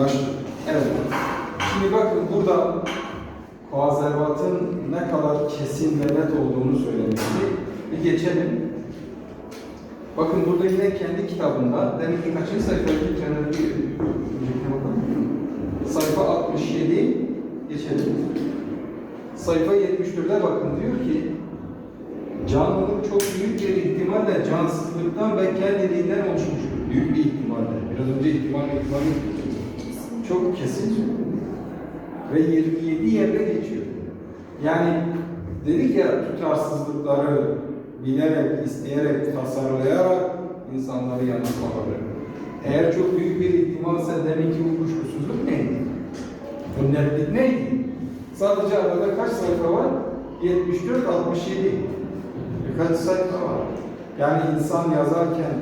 Başlık. Evet. Şimdi bakın burada konservatın ne kadar kesin ve net olduğunu söylemişti. Bir geçelim. Bakın burada yine kendi kitabında, demin ki kaçıncı sayfaya gideceğini bir bakalım. Sayfa 67, geçelim. Sayfa 74'e bakın diyor ki, canlılık çok büyük bir ihtimalle cansızlıktan ve kendiliğinden oluşmuştur. Büyük bir ihtimalle. Biraz önce ihtimal ihtimal çok kesin ve 27 yerde geçiyor. Yani dedik ya tutarsızlıkları bilerek, isteyerek, tasarlayarak insanları yanıltmaları. Eğer çok büyük bir ihtimalse demek ki bu kuşkusuzluk neydi? Netlik neydi? Sadece arada kaç sayfa var? 74, 67. Birkaç sayfa var. Yani insan yazarken